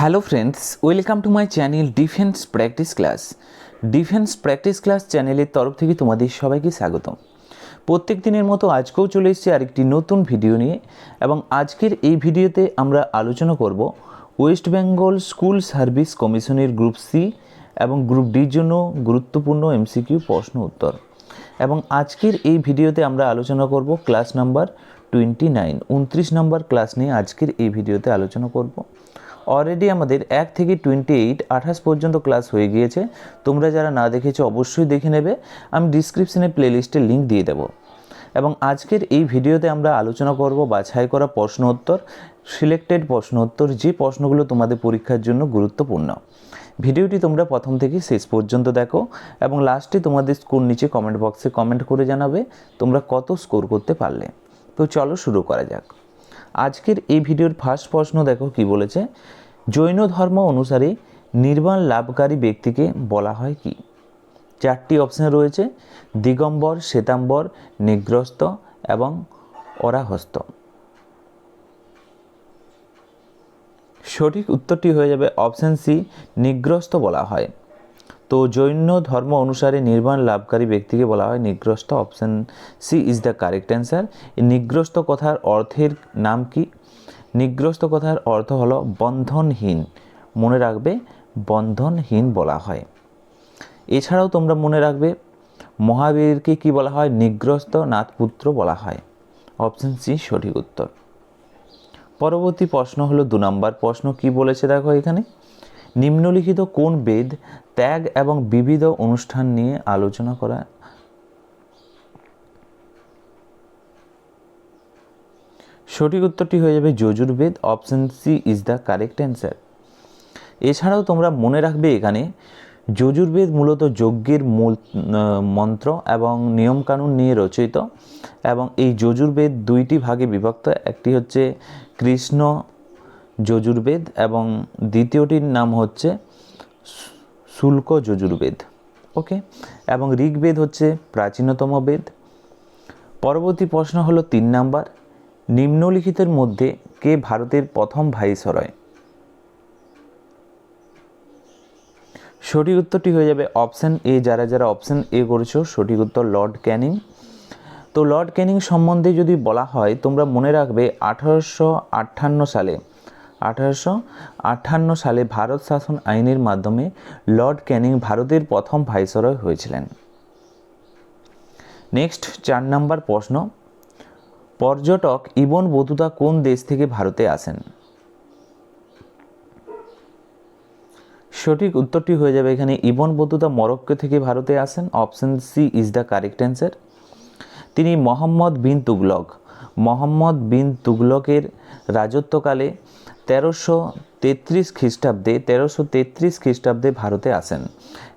Hello friends welcome to my channel defence practice class defence practice class চ্যানেলের তরফ থেকে তোমাদের সবাইকে স্বাগত প্রত্যেক দিনের মতো আজকেও চলে এসেছি আরেকটি নতুন ভিডিও নিয়ে এবং আজকের এই ভিডিওতে আমরা আলোচনা করব ওয়েস্ট বেঙ্গল স্কুল সার্ভিস কমিশনের গ্রুপ সি এবং গ্রুপ ডির জন্য গুরুত্বপূর্ণ এমসিকিউ প্রশ্ন উত্তর। এবং আজকের এই ভিডিওতে আমরা আলোচনা করব ক্লাস নাম্বার টোয়েন্টি নাইন উনত্রিশ নম্বর ক্লাস নিয়ে আজকের এই ভিডিওতে আলোচনা করব। অলরেডি আমাদের এক থেকে টোয়েন্টি এইট আঠাশ পর্যন্ত ক্লাস হয়ে গিয়েছে। তোমরা যারা না দেখেছ অবশ্যই দেখে নেবে। আমি ডিসক্রিপশনে প্লেলিস্টের লিঙ্ক দিয়ে দেবো। এবং আজকের এই ভিডিওতে আমরা আলোচনা করব বাছাই করা প্রশ্ন উত্তর সিলেক্টেড প্রশ্ন উত্তর, যে প্রশ্নগুলো তোমাদের পরীক্ষার জন্য গুরুত্বপূর্ণ। ভিডিওটি তোমরা প্রথম থেকে শেষ পর্যন্ত দেখো এবং লাস্টে তোমাদের স্কোর নিচে কমেন্ট বক্সে কমেন্ট করে জানাবে তোমরা কত স্কোর করতে পারলে। তো চলো শুরু করা যাক। আজকের এই ভিডিওর ফার্স্ট প্রশ্ন দেখো কি বলেছে? জৈন ধর্ম অনুসারে নির্বাণ লাভকারী ব্যক্তিকে বলা হয় কি? চারটি অপশন রয়েছে, দিগম্বর, শ্বেতাম্বর, নিগ্রস্ত এবং অরাহস্ত। সঠিক উত্তরটি হয়ে যাবে অপশন সি, নিগ্রস্ত বলা হয়। তো জৈন ধর্ম অনুসারে নির্বাণ লাভকারী ব্যক্তিকে বলা হয় নিগ্রস্ত। Option C is the correct answer নিগ্রস্ত কথার অর্থের নাম কি? নিগ্রস্ত কথার অর্থ হলো বন্ধনহীন। মনে রাখবে, বন্ধনহীন বলা হয়। এছাড়াও তোমরা মনে রাখবে, মহাবীরকে কি বলা হয়? নিগ্রস্ত নাথপুত্র বলা হয়। অপশন সি সঠিক উত্তর। পরবর্তী প্রশ্ন হলো দু নম্বর প্রশ্ন কি বলেছে দেখো এখানে। নিম্নলিখিত কোন বেদ, ত্যাগ এবং বিবিধ অনুষ্ঠান নিয়ে আলোচনা করা? সঠিক উত্তরটি হয়ে যাবে Yajurveda option C is the correct answer এছাড়াও তোমরা মনে রাখবে এখানে যজুর্বেদ মূলত যজ্ঞের মূল মন্ত্র এবং নিয়মকানুন নিয়ে রচিত এবং এই যজুর্বেদ দুইটি ভাগে বিভক্ত। একটি হচ্ছে কৃষ্ণ যজুর্বেদ এবং দ্বিতীয়টির নাম হচ্ছে শুল্ক যজুর্বেদ, ওকে? এবং ঋগ্বেদ হচ্ছে প্রাচীনতম বেদ। পরবর্তী প্রশ্ন হলো তিন নাম্বার, নিম্নলিখিতের মধ্যে কে ভারতের প্রথম ভাইসরয়? সঠিক উত্তরটি হয়ে যাবে অপশান এ, যারা যারা অপশান এ করেছ, সঠিক উত্তর লর্ড ক্যানিং। তো লর্ড ক্যানিং সম্বন্ধে যদি বলা হয়, তোমরা মনে রাখবে আঠারোশো আটান্ন সালে আঠারোশো আটান্ন সালে ভারত শাসন আইনের মাধ্যমে লর্ড ক্যানিং ভারতের প্রথম ভাইসরয় হয়েছিলেন। নেক্সট, চার নম্বর প্রশ্ন। পর্যটক ইবন বতুতা কোন দেশ থেকে ভারতে আসেন? সঠিক উত্তরটি হয়ে যাবে এখানে, ইবন বতুতা মরক্কো থেকে ভারতে আসেন। Option C is the correct answer তিনি মোহাম্মদ বিন তুগলক। মোহাম্মদ বিন তুগলকের রাজত্বকালে তেরোশো তেত্রিশ খ্রিস্টাব্দে, তেরোশো তেত্রিশ খ্রিস্টাব্দে ভারতে আসেন।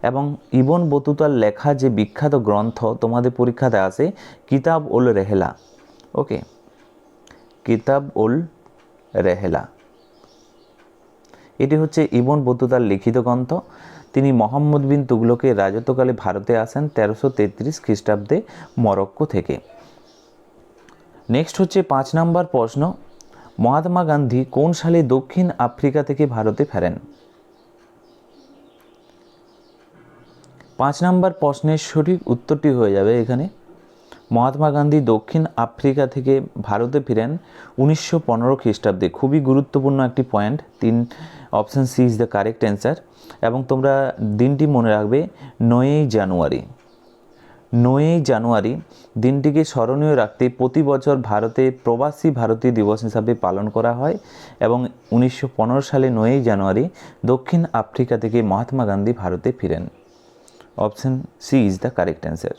এবং ইবন বতুতার লেখা যে বিখ্যাত গ্রন্থ, তোমাদের পরীক্ষাতে আসে কিতাব উল রেহেলা। ওকে? কিতাব উল রেহেলা। এটি হচ্ছে ইবন বতুতার লিখিত গ্রন্থ। তিনি মোহাম্মদ বিন তুগলকের রাজত্বকালে ভারতে আসেন, তেরোশো তেত্রিশ খ্রিস্টাব্দে মরক্কো থেকে। নেক্সট হচ্ছে পাঁচ নাম্বার প্রশ্ন। মহাত্মা গান্ধী কোন সালে দক্ষিণ আফ্রিকা থেকে ভারতে ফেরেন? পাঁচ নাম্বার প্রশ্নের সঠিক উত্তরটি হয়ে যাবে এখানে। মহাত্মা গান্ধী দক্ষিণ আফ্রিকা থেকে ভারতে ফিরেন উনিশশো পনেরো খ্রিস্টাব্দে। খুবই গুরুত্বপূর্ণ একটি পয়েন্ট তিন option C is the correct answer এবং তোমরা দিনটি মনে রাখবে নয়ই জানুয়ারি। নয়ই জানুয়ারি দিনটিকে স্মরণীয় রাখতে প্রতি বছর ভারতে প্রবাসী ভারতীয় দিবস হিসাবে পালন করা হয় এবং উনিশশো পনেরো সালে নয়ই জানুয়ারি দক্ষিণ আফ্রিকা থেকে মহাত্মা গান্ধী ভারতে ফিরেন। Option C is the correct answer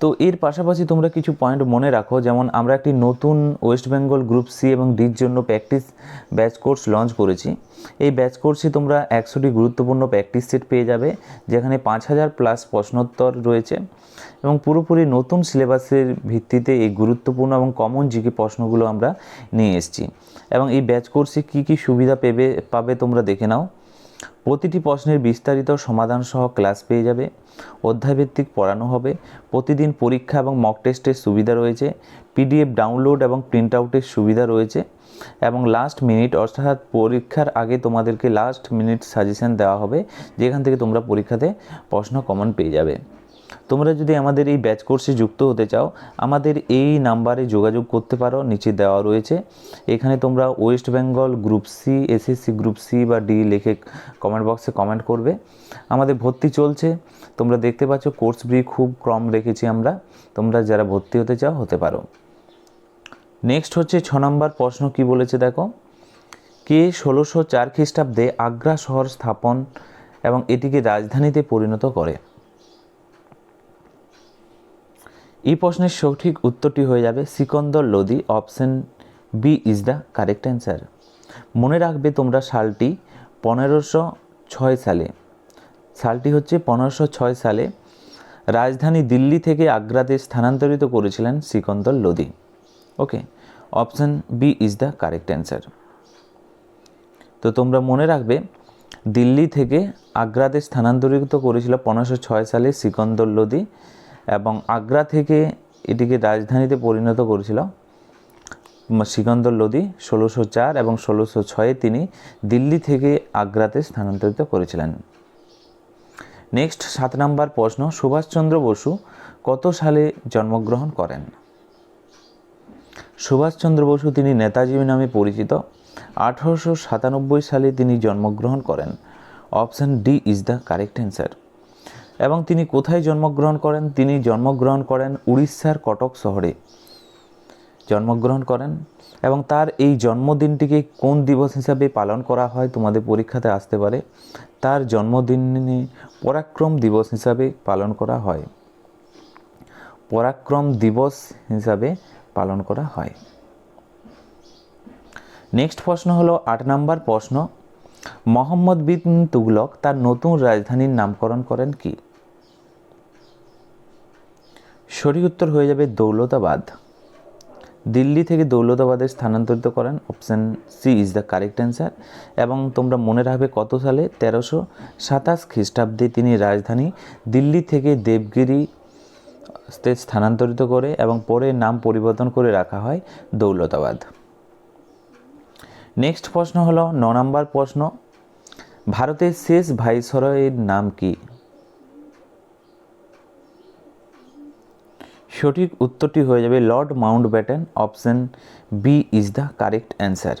তো এর পাশাপাশি তোমরা কিছু পয়েন্ট মনে রাখো, যেমন আমরা একটি নতুন ওয়েস্ট বেঙ্গল গ্রুপ সি এবং ডির জন্য প্র্যাকটিস ব্যাচ কোর্স লঞ্চ করেছি। এই ব্যাচ কোর্সে তোমরা একশোটি গুরুত্বপূর্ণ প্র্যাকটিস সেট পেয়ে যাবে, যেখানে পাঁচ হাজার প্লাস প্রশ্নোত্তর রয়েছে এবং পুরোপুরি নতুন সিলেবাসের ভিত্তিতে এই গুরুত্বপূর্ণ এবং কমন জিকে প্রশ্নগুলো আমরা নিয়ে এসেছি। এবং এই ব্যাচ কোর্সে কী কী সুবিধা পেবে, পাবে তোমরা দেখে নাও। প্রতিটি প্রশ্নের বিস্তারিত সমাধান সহ ক্লাস পেয়ে যাবে, অধ্যায়ভিত্তিক পড়ানো হবে, প্রতিদিন পরীক্ষা এবং মক টেস্টের সুবিধা রয়েছে পিডিএফ ডাউনলোড এবং প্রিন্ট আউটের সুবিধা রয়েছে, এবং লাস্ট মিনিট অর্থাৎ পরীক্ষার আগে তোমাদেরকে লাস্ট মিনিট সাজেশন দেওয়া হবে, যেখান থেকে তোমরা পরীক্ষাতে প্রশ্ন কমন পেয়ে যাবে। তোমরা যদি আমাদের এই ব্যাচ কোর্সে যুক্ত হতে চাও, আমাদের এই নাম্বারে যোগাযোগ করতে পারো, নিচে দেওয়া রয়েছে। এখানে তোমরা West Bengal group C SSC group C বা ডি লিখে কমেন্ট বক্সে কমেন্ট করবে। আমাদের ভর্তি চলছে। তোমরা দেখতে পাচ্ছ, কোর্স ব্রি খুব কম রেখেছি আমরা। তোমরা যারা ভর্তি হতে চাও, হতে পারো। নেক্সট হচ্ছে ছ নম্বর প্রশ্ন কি বলেছে দেখো? কে ষোলোশো চার খ্রিস্টাব্দে আগ্রা শহর স্থাপন এবং এটিকে রাজধানীতে পরিণত করে? এই প্রশ্নের সঠিক উত্তরটি হয়ে যাবে Sikandar Lodi option B is the correct answer. মনে রাখবে তোমরা সালটি পনেরোশো ছয় সালে। সালটি হচ্ছে পনেরোশো ছয় সালে রাজধানী দিল্লি থেকে আগ্রাতে স্থানান্তরিত করেছিলেন Sikandar Lodi okay, option B is the correct answer. তো তোমরা মনে রাখবে দিল্লি থেকে আগ্রাতে স্থানান্তরিত করেছিল পনেরোশো ছয় সালে সিকন্দর লোদি এবং আগ্রা থেকে এটিকে রাজধানীতে পরিণত করেছিল সিকন্দর লোদি ষোলোশো চার এবং ষোলোশো ছয়ে তিনি দিল্লি থেকে আগ্রাতে স্থানান্তরিত করেছিলেন। নেক্সট সাত নম্বর প্রশ্ন, সুভাষচন্দ্র বসু কত সালে জন্মগ্রহণ করেন? সুভাষচন্দ্র বসু তিনি নেতাজি নামে পরিচিত। আঠারোশো সাতানব্বই সালে তিনি জন্মগ্রহণ করেন। Option D is the correct answer. এবং তিনি কোথায় জন্মগ্রহণ করেন? তিনি জন্মগ্রহণ করেন উড়িষ্যার কটক শহরে। জন্মগ্রহণ করেন এবং তার এই জন্মদিনটিকে কোন দিবস হিসাবে পালন করা হয় তোমাদের পরীক্ষাতে আসতে পারে? তার জন্মদিনে পরাক্রম দিবস হিসাবে পালন করা হয়। পরাক্রম দিবস হিসাবে পালন করা হয়। নেক্সট প্রশ্ন হলো, আট নম্বর প্রশ্ন মোহাম্মদ বিন তুগলক তার নতুন রাজধানীর নামকরণ করেন কি? সঠিক উত্তর হয়ে যাবে দৌলতাবাদ। দিল্লি থেকে দৌলতাবাদে স্থানান্তরিত করেন option C is the correct answer এবং তোমরা মনে রাখবে কত সালে? তেরোশো সাতাশ খ্রিস্টাব্দে তিনি রাজধানী দিল্লি থেকে দেবগিরি স্থানান্তরিত করে এবং পরে নাম পরিবর্তন করে রাখা হয় দৌলতাবাদ। নেক্সট প্রশ্ন হলো ন নম্বর প্রশ্ন। ভারতের শেষ ভাইসরয়ের নাম কি? সঠিক উত্তরটি হয়ে যাবে Lord Mountbatten option B is the correct answer.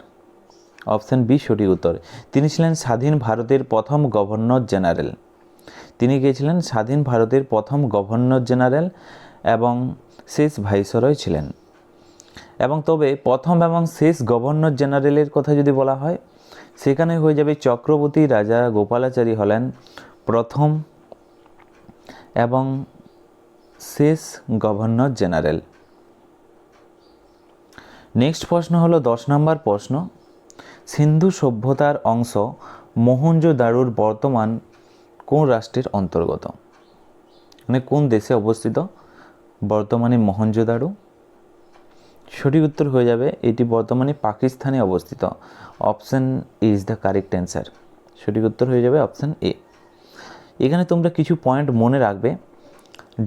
Option B সঠিক উত্তর। তিনি ছিলেন স্বাধীন ভারতের প্রথম গভর্নর জেনারেল। তিনি গিয়েছিলেন স্বাধীন ভারতের প্রথম গভর্নর জেনারেল এবং শেষ ভাইসরয় ছিলেন। এবং তবে প্রথম এবং শেষ গভর্নর জেনারেলের কথা যদি বলা হয়, সেখানে হয়ে যাবে চক্রবর্তী রাজা গোপালাচারী হলেন প্রথম এবং শেষ গভর্নর জেনারেল। নেক্সট প্রশ্ন হলো দশ নম্বর প্রশ্ন। সিন্ধু সভ্যতার অংশ মোহনজোদারোর বর্তমান কোন রাষ্ট্রের অন্তর্গত? মানে কোন দেশে অবস্থিত? বর্তমানে মোহনজোদারো সঠিক উত্তর হয়ে যাবে, এটি বর্তমানে পাকিস্তানে অবস্থিত। Option is the correct answer সঠিক উত্তর হয়ে যাবে অপশান এ এখানে তোমরা কিছু পয়েন্ট মনে রাখবে,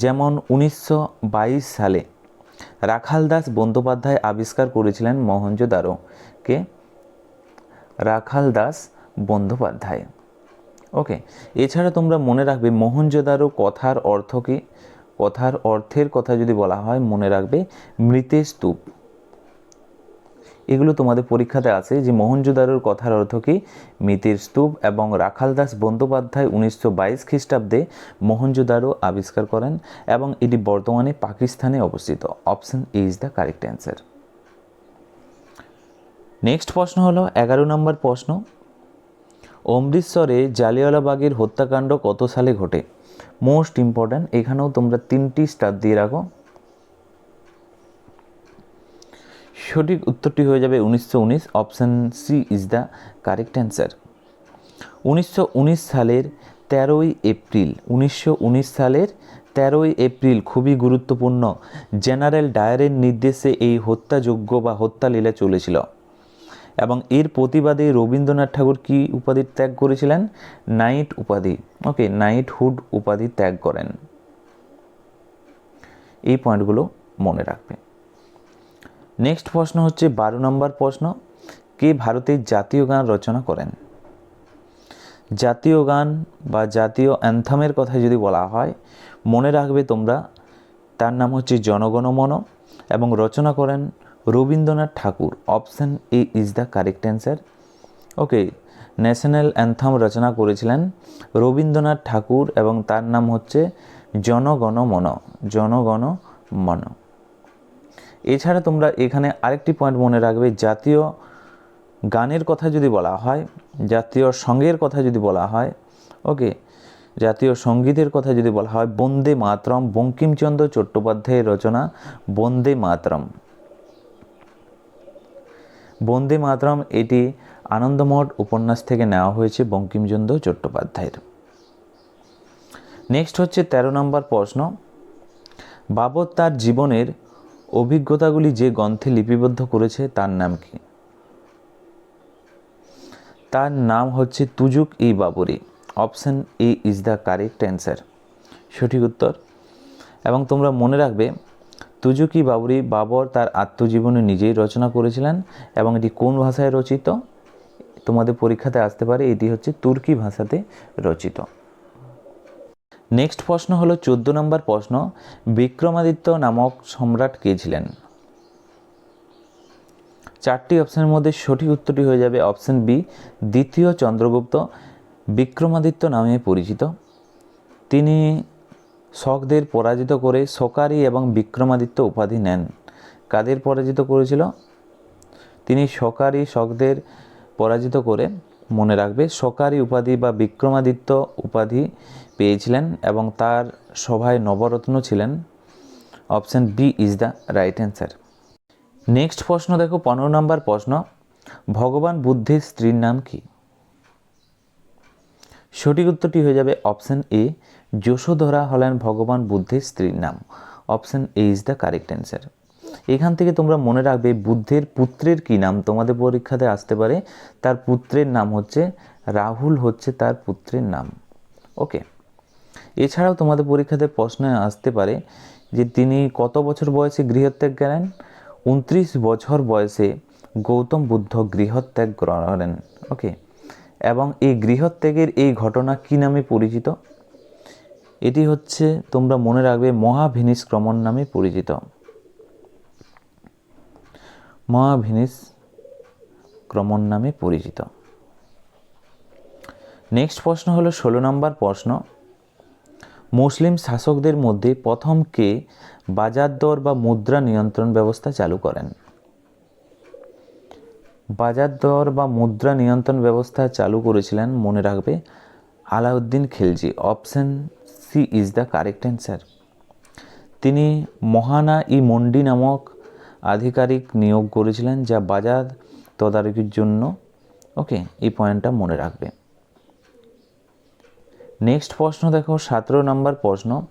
যেমন উনিশশো বাইশ সালে রাখাল দাস বন্দ্যোপাধ্যায় আবিষ্কার করেছিলেন মহেঞ্জোদারোকে রাখাল দাস বন্দ্যোপাধ্যায়। ওকে, এছাড়া তোমরা মনে রাখবে মোহনজোদারো কথার অর্থ কি? কথার অর্থের কথা যদি বলা হয়, মনে রাখবে মৃতের স্তূপ। এগুলো তোমাদের পরীক্ষাতে আছে যে মোহনজোদারোর কথার অর্থ কি? মৃতের স্তূপ এবং রাখালদাস বন্দ্যোপাধ্যায় উনিশশো বাইশ খ্রিস্টাব্দে মোহনজোদারো আবিষ্কার করেন এবং এটি বর্তমানে পাকিস্তানে অবস্থিত। Option A is the correct answer next প্রশ্ন হলো, এগারো নম্বর প্রশ্ন, অমৃতসরে জালিয়ালাবাগের হত্যাকাণ্ড কত সালে ঘটে? মোস্ট ইম্পর্ট্যান্ট এখানেও তোমরা তিনটি স্টার দিয়ে রাখো। সঠিক উত্তরটি হয়ে যাবে উনিশশো উনিশ option C is the correct answer উনিশশো উনিশ সালের তেরোই এপ্রিল, উনিশশো উনিশ সালের তেরোই এপ্রিল খুবই গুরুত্বপূর্ণ। জেনারেল ডায়ারের নির্দেশে এই হত্যাযোগ্য বা হত্যালীলা চলেছিল। এবং এর প্রতিবাদে রবীন্দ্রনাথ ঠাকুর কি উপাধি ত্যাগ করেছিলেন? নাইট উপাধি। ওকে নাইটহুড উপাধি ত্যাগ করেন। এই পয়েন্টগুলো মনে রাখবে নেক্সট প্রশ্ন হচ্ছে বারো নম্বর প্রশ্ন, কে ভারতের জাতীয় গান রচনা করেন? জাতীয় গান বা জাতীয় অ্যান্থামের কথা যদি বলা হয়, মনে রাখবে তোমরা, তার নাম হচ্ছে জনগণমন এবং রচনা করেন Rabindranath Thakur, option A is the correct answer okay national anthem রচনা করেছিলেন রবীন্দ্রনাথ ঠাকুর এবং তার নাম হচ্ছে জনগণমন জনগণমন। এছাড়া তোমরা এখানে আরেকটি পয়েন্ট মনে রাখবে, জাতীয় গানের কথা যদি বলা হয়, জাতীয় সঙ্গের কথা যদি বলা হয় ওকে জাতীয় সঙ্গীতের কথা যদি বলা হয়, বন্দে মাতরম, বঙ্কিমচন্দ্র চট্টোপাধ্যায়ের রচনা বন্দে মাতরম। বন্দে মাতরম, এটি আনন্দমঠ উপন্যাস থেকে নেওয়া হয়েছে বঙ্কিমচন্দ্র চট্টোপাধ্যায়ের। নেক্সট হচ্ছে ১৩ নম্বর প্রশ্ন। বাবর তার জীবনের অভিজ্ঞতাগুলি যে গ্রন্থে লিপিবদ্ধ করেছে তার নাম কি? তার নাম হচ্ছে Tuzuk i Babri. Option A is the correct answer. সঠিক উত্তর? এবং তোমরা মনে রাখবে, তুজুকি বাবরি বাবর তার আত্মজীবনী নিজেই রচনা করেছিলেন এবং এটি কোন ভাষায় রচিত? তোমাদের পরীক্ষাতে আসতে পারে, এটি হচ্ছে তুর্কি ভাষাতে রচিত। নেক্সট প্রশ্ন হলো চোদ্দ নম্বর প্রশ্ন, বিক্রমাদিত্য নামক সম্রাট কে ছিলেন? চারটি অপশানের মধ্যে সঠিক উত্তরটি হয়ে যাবে অপশান বি দ্বিতীয় চন্দ্রগুপ্ত, বিক্রমাদিত্য নামে পরিচিত। তিনি শকদের পরাজিত করে সকারি এবং বিক্রমাদিত্য উপাধি নেন। কাদের পরাজিত করেছিল? তিনি সকারি শকদের পরাজিত করে মনে রাখবে সকারি উপাধি বা বিক্রমাদিত্য উপাধি পেয়েছিলেন এবং তার সভায় নবরত্ন ছিলেন। Option B is the right answer. Next প্রশ্ন দেখো, পনেরো নম্বর প্রশ্ন। ভগবান বুদ্ধের স্ত্রীর নাম কি? সঠিক উত্তরটি হয়ে যাবে অপশান এ, যশোধরা হলেন ভগবান বুদ্ধের স্ত্রীর নাম। Option A is the correct answer. এখান থেকে তোমরা মনে রাখবে বুদ্ধের পুত্রের কি নাম তোমাদের পরীক্ষাতে আসতে পারে। তার পুত্রের নাম হচ্ছে, রাহুল হচ্ছে তার পুত্রের নাম। ওকে এছাড়াও তোমাদের পরীক্ষাতে প্রশ্ন আসতে পারে যে তিনি কত বছর বয়সে গৃহত্যাগ করেন? উনত্রিশ বছর বয়সে গৌতম বুদ্ধ গৃহত্যাগ করেন। ওকে এবং এই গৃহত্যাগের এই ঘটনা কি নামে পরিচিত? এটি হচ্ছে, তোমরা মনে রাখবে মহাভিনিষ্ক্রমণ নামে পরিচিত। মহাভিনিস ক্রমণ নামে পরিচিত। নেক্সট প্রশ্ন হলো ষোলো নম্বর প্রশ্ন। মুসলিম শাসকদের মধ্যে প্রথম কে বাজার দর বা মুদ্রা নিয়ন্ত্রণ ব্যবস্থা চালু করেন? বাজার দর বা মুদ্রা নিয়ন্ত্রণ ব্যবস্থা চালু করেছিলেন, মনে রাখবে, Alauddin Khilji. Option C is the correct answer. তিনি মহানা ই মন্ডি নামক আধিকারিক নিয়োগ করেছিলেন যা বাজার তদারকির জন্য। ওকে, এই পয়েন্টটা মনে রাখবে। নেক্সট প্রশ্ন দেখো, সতেরো নম্বর প্রশ্ন।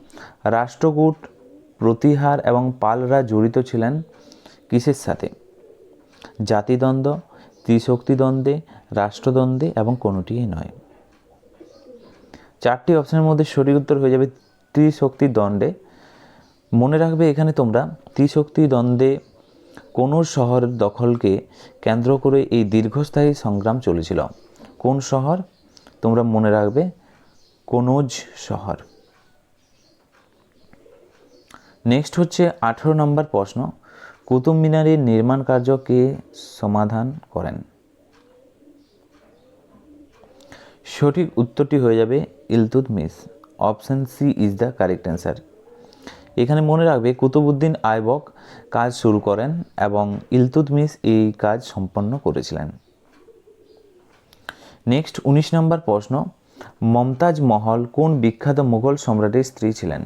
রাষ্ট্রকূট প্রতিহার এবং পালরা জড়িত ছিলেন কিসের সাথে? জাতিদ্বন্দ্ব, ত্রিশক্তিদ্বন্দ্বে, রাষ্ট্রদ্বন্দ্বে এবং কোনোটিই নয়। চারটি অপশনের মধ্যে সঠিক উত্তর হয়ে যাবে ত্রিশক্তি দ্বন্দ্বে মনে রাখবে এখানে তোমরা ত্রিশক্তি দ্বন্দ্বে কোন শহরের দখলকে কেন্দ্র করে এই দীর্ঘস্থায়ী সংগ্রাম চলেছিল? কোন শহর? তোমরা মনে রাখবে, কনোজ শহর। নেক্সট হচ্ছে আঠেরো নম্বর প্রশ্ন। কুতুব মিনারের নির্মাণ কার্য কে সমাধান করেন? সঠিক উত্তরটি হয়ে যাবে Iltutmish option C is the correct answer. এখানে মনে রাখবে কুতুবুদ্দিন আইবক কাজ শুরু করেন এবং ইলতুতমিস এই কাজ সম্পন্ন করেছিলেন। নেক্সট, উনিশ নম্বর প্রশ্ন, মমতাজ মহল কোন বিখ্যাত মুঘল সম্রাটের স্ত্রী ছিলেন?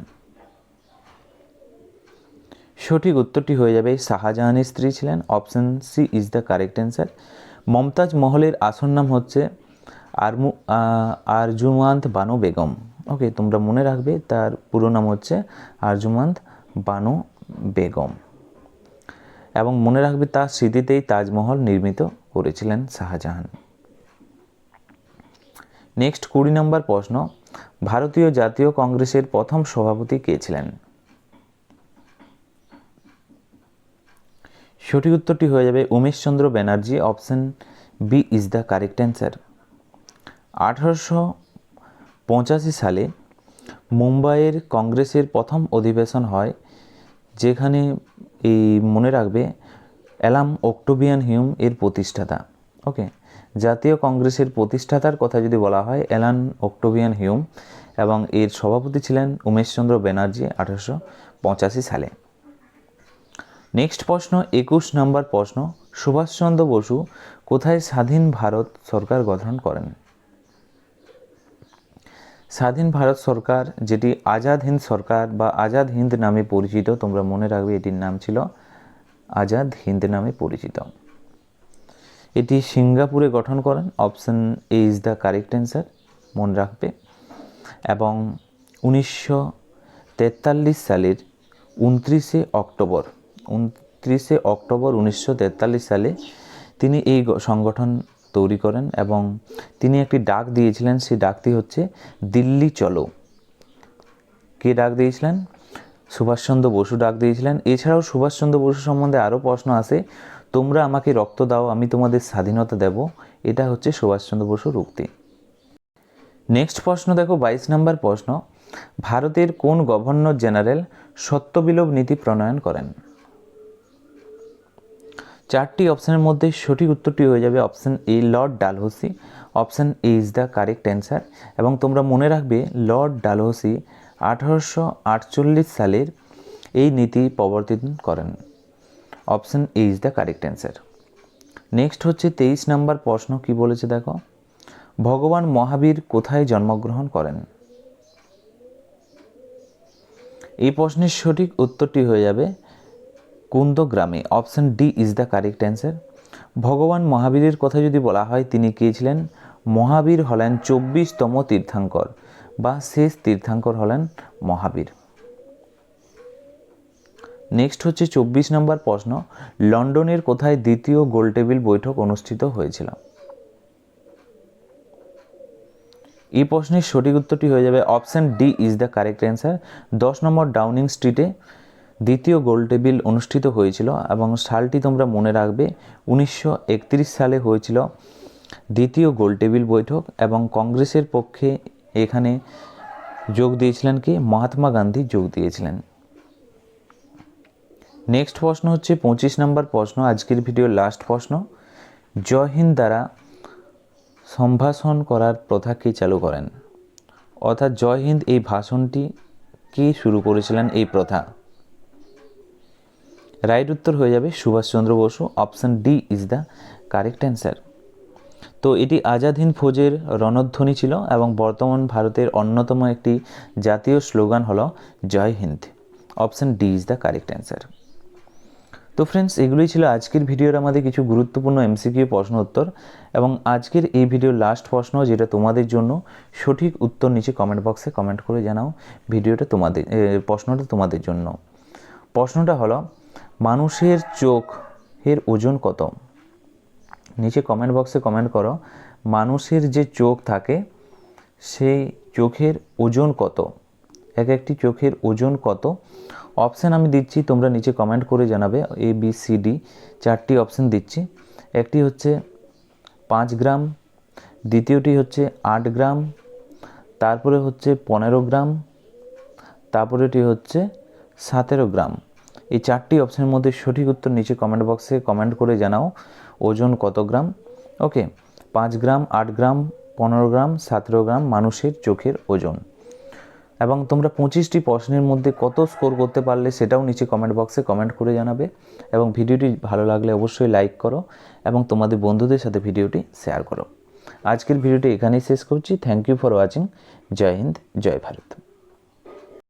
সঠিক উত্তরটি হয়ে যাবে, শাহজাহানের স্ত্রী ছিলেন, option C is the correct answer. Mumtaz মহলের আসল নাম হচ্ছে আরমু আরজুমান্ত বানু বেগম। ওকে তোমরা মনে রাখবে তার পুরো নাম হচ্ছে আরজুমান্ত বানু বেগম। এবং মনে রাখবে তার স্মৃতিতেই তাজমহল নির্মিত করেছিলেন শাহজাহান। নেক্সট কুড়ি নম্বর প্রশ্ন, ভারতীয় জাতীয় কংগ্রেসের প্রথম সভাপতি কে ছিলেন? সঠিক উত্তরটি হয়ে যাবে Umeshchandra Banerjee option B is the correct answer আঠারোশো পঁচাশি সালে মুম্বাইয়ের কংগ্রেসের প্রথম অধিবেশন হয়, যেখানে এই মনে রাখবে অ্যালাম অক্টোবিয়ান হিউম এর প্রতিষ্ঠাতা। ওকে? জাতীয় কংগ্রেসের প্রতিষ্ঠাতার কথা যদি বলা হয়, অ্যালান অক্টোবিয়ান হিউম এবং এর সভাপতি ছিলেন উমেশচন্দ্র ব্যানার্জি আঠারোশো পঁচাশি সালে। নেক্সট প্রশ্ন, একুশ নম্বর প্রশ্ন, সুভাষচন্দ্র বসু কোথায় স্বাধীন ভারত সরকার গঠন করেন? স্বাধীন ভারত সরকার, যেটি আজাদ হিন্দ সরকার বা আজাদ হিন্দ নামে পরিচিত, তোমরা মনে রাখবে এটির নাম ছিল আজাদ হিন্দ নামে পরিচিত। এটি সিঙ্গাপুরে গঠন করেন, option A is the correct answer, মনে রাখবে। এবং উনিশশো তেতাল্লিশ সালের উনত্রিশে অক্টোবর উনত্রিশে অক্টোবর উনিশশো তেতাল্লিশ সালে তিনি এই সংগঠন তৈরি করেন এবং তিনি একটি ডাক দিয়েছিলেন, সেই ডাকটি হচ্ছে, দিল্লি চলো। কে ডাক দিয়েছিলেন? সুভাষচন্দ্র বসু ডাক দিয়েছিলেন। এছাড়াও সুভাষচন্দ্র বসু সম্বন্ধে আরও প্রশ্ন আছে, তোমরা আমাকে রক্ত দাও, আমি তোমাদের স্বাধীনতা দেব। এটা হচ্ছে সুভাষচন্দ্র বসুর উক্তি। নেক্সট প্রশ্ন দেখো, বাইশ নম্বর প্রশ্ন। ভারতের কোন গভর্নর জেনারেল সত্যবিলোপ নীতি প্রণয়ন করেন? চারটি অপশানের মধ্যে সঠিক উত্তরটি হয়ে যাবে option A, Lord Dalhousie, option A, is the correct answer. এবং তোমরা মনে রাখবে, লর্ড ডালহসি আঠারোশো আটচল্লিশ সালের এই নীতি প্রবর্তন করেন। Option A, is the correct answer. Next হচ্ছে তেইশ নম্বর প্রশ্ন, কি বলেছে দেখো? ভগবান মহাবীর কোথায় জন্মগ্রহণ করেন? এই প্রশ্নের সঠিক উত্তরটি হয়ে যাবে কুন্দ গ্রামে option D is the correct answer. ভগবান মহাবীরের কথা যদি বলা হয়, তিনি কে ছিলেন? মহাবীর হলেন চব্বিশতম তীর্থাঙ্কর বা শেষ তীর্থাঙ্কর হলেন মহাবীর। নেক্সট হচ্ছে চব্বিশ নম্বর প্রশ্ন, লন্ডনের কোথায় দ্বিতীয় গোলটেবিল বৈঠক অনুষ্ঠিত হয়েছিল? এই প্রশ্নের সঠিক উত্তরটি হয়ে যাবে option D is the correct answer. দশ নম্বর ডাউনিং স্ট্রিটে দ্বিতীয় গোল টেবিল অনুষ্ঠিত হয়েছিল এবং সালটি তোমরা মনে রাখবে, উনিশশো একত্রিশ সালে হয়েছিল দ্বিতীয় গোল টেবিল বৈঠক এবং কংগ্রেসের পক্ষে এখানে যোগ দিয়েছিলেন কি? মহাত্মা গান্ধী যোগ দিয়েছিলেন। নেক্সট প্রশ্ন হচ্ছে পঁচিশ নম্বর প্রশ্ন, আজকের ভিডিওর লাস্ট প্রশ্ন। জয় হিন্দ দ্বারা সম্ভাষণ করার প্রথা কে চালু করেন? অর্থাৎ জয় হিন্দ এই ভাষণটি কে শুরু করেছিলেন এই প্রথা? রাইট উত্তর হয়ে যাবে Subhaschandra Basu option D is the correct answer তো এটি আজাদ হিন্দ ফৌজের রণধ্বনি ছিল এবং বর্তমান ভারতের অন্যতম একটি জাতীয় স্লোগান হলো জয় Hind. Option D is the correct answer তো ফ্রেন্ডস এগুলোই ছিল আজকের ভিডিওর আমাদের কিছু গুরুত্বপূর্ণ এমসিকিউ প্রশ্ন উত্তর এবং আজকের এই ভিডিওর লাস্ট প্রশ্ন যেটা তোমাদের জন্য সঠিক উত্তর নিচে কমেন্ট বক্সে কমেন্ট করে জানাও ভিডিওটা তোমাদের প্রশ্নটা তোমাদের জন্য। প্রশ্নটা হলো মানুষের চোখের ওজন কত? নিচে কমেন্ট বক্সে কমেন্ট করো, মানুষের যে চোখ থাকে, সেই চোখের ওজন কত? এক একটি চোখের ওজন কত? অপশান আমি দিচ্ছি, তোমরা নিচে কমেন্ট করে জানাবে এ বি সি ডি চারটি অপশান দিচ্ছি। একটি হচ্ছে পাঁচ গ্রাম, দ্বিতীয়টি হচ্ছে আট গ্রাম, তারপরে হচ্ছে পনেরো গ্রাম, তারপরেটি হচ্ছে সতেরো গ্রাম। এই চারটি অপশনের মধ্যে সঠিক উত্তর নিচে কমেন্ট বক্সে কমেন্ট করে জানাও। ওজন কত গ্রাম? ওকে পাঁচ গ্রাম, আট গ্রাম, পনেরো গ্রাম, সতেরো গ্রাম মানুষের চোখের ওজন। এবং তোমরা পঁচিশটি প্রশ্নের মধ্যে কত স্কোর করতে পারলে সেটাও নিচে কমেন্ট বক্সে কমেন্ট করে জানাবে। এবং ভিডিওটি ভালো লাগলে অবশ্যই লাইক করো এবং তোমাদের বন্ধুদের সাথে ভিডিওটি শেয়ার করো। আজকের ভিডিওটি এখানেই শেষ করছি। থ্যাংক ইউ ফর ওয়াচিং জয় হিন্দ, জয় ভারত।